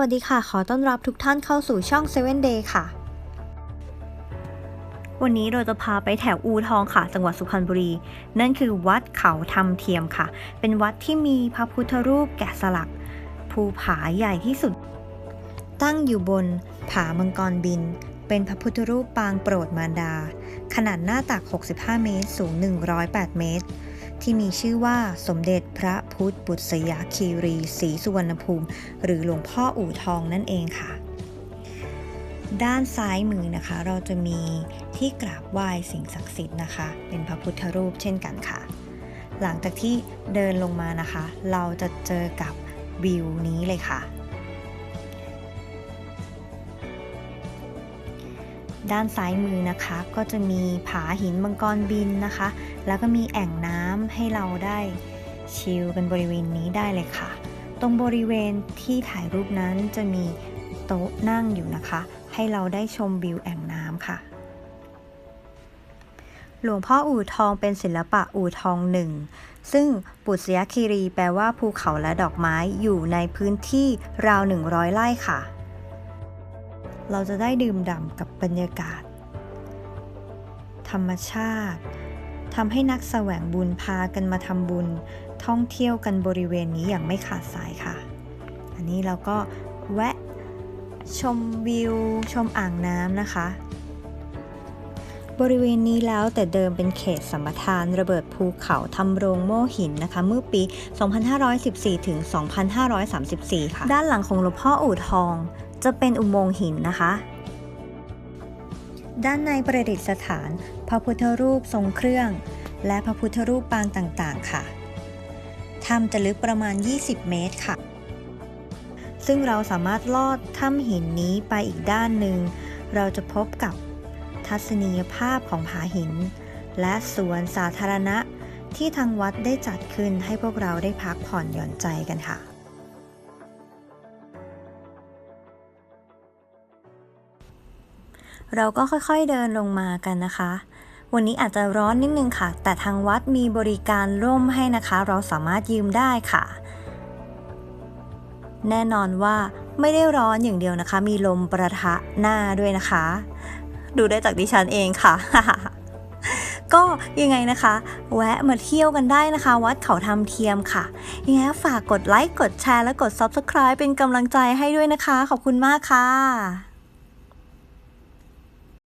วัสดีค่ะ ขอต้อนรับทุกท่านเข้าสู่ช่อง 7 Day ค่ะ วันนี้เราจะพาไปแถวอูทองค่ะ จังหวัดสุพรรณบุรี นั่นคือวัดเขาทำเทียมค่ะ เป็นวัดที่มีพระพุทธรูปแกะสลัก ภูผาใหญ่ที่สุด ตั้งอยู่บนผามังกรบิน เป็นพระพุทธรูปปางโปรดมารดา ขนาดหน้าตัก 65 เมตร สูง 108 เมตร ที่มีชื่อว่าสมเด็จพระพุทธบุษยาคีรีศรีสุวรรณภูมิ หรือหลวงพ่ออู่ทองนั่นเองค่ะ ด้านซ้ายมือนะคะ เราจะมีที่กราบไหว้สิ่งศักดิ์สิทธิ์นะคะ เป็นพระพุทธรูปเช่นกันค่ะ หลังจากที่เดินลงมานะคะ เราจะเจอกับวิวนี้เลยค่ะ ด้านซ้ายมือนะคะ ก็จะมีผาหินมังกรบินนะคะ แล้วก็มีแอ่งน้ำให้เราได้ชิลกันบริเวณนี้ได้เลยค่ะ ตรงบริเวณที่ถ่ายรูปนั้นจะมีโต๊ะนั่งอยู่นะคะ ให้เราได้ชมวิวแอ่งน้ำค่ะหลวงพ่ออู่ทองเป็นศิลปะอู่ทองหนึ่ง ซึ่งปุษยคีรีแปลว่าภูเขาและดอกไม้อยู่ในพื้นที่ราว 100 ไร่ค่ะ เราจะได้ดื่มด่ำกับบรรยากาศ ธรรมชาติทำให้นักแสวงบุญพากันมาทำบุญ ท่องเที่ยวกันบริเวณนี้อย่างไม่ขาดสายค่ะ อันนี้เราก็แวะชมวิว ชมอ่างน้ำนะคะ บริเวณนี้แล้วแต่เดิมเป็นเขตสัมปทานระเบิดภูเขาทำโรงโม่หินนะคะ เมื่อปี 2514 ถึง 2534 ค่ะ ด้านหลังของหลวงพ่ออู่ทอง จะเป็นอุโมงค์หินนะคะ ด้านในประดิษฐาน พระพุทธรูปทรงเครื่อง และพระพุทธรูปปางต่างๆ ค่ะถ้ำจะลึกประมาณ 20 เมตรค่ะ ซึ่งเราสามารถลอดถ้ำหินนี้ไปอีกด้านหนึ่ง เราจะพบกับทัศนียภาพของผาหิน และสวนสาธารณะที่ทางวัดได้จัดขึ้นให้พวกเราได้พักผ่อนหย่อนใจกันค่ะ เราก็ค่อยๆเดินลงมากันนะคะ วันนี้อาจจะร้อนนิดนึงค่ะ แต่ทางวัดมีบริการร่มให้นะคะ เราสามารถยืมได้ค่ะ แน่นอนว่าไม่ได้ร้อนอย่างเดียวนะคะ มีลมประทะหน้าด้วยนะคะ ดูได้จากดิฉันเองค่ะก็ยังไงนะคะ แวะมาเที่ยวกันได้นะคะ วัดเขาทำเทียมค่ะ ยังไงฝากกดไลค์ กดแชร์ และกด Subscribe เป็นกำลังใจให้ด้วยนะคะ ขอบคุณมากค่ะ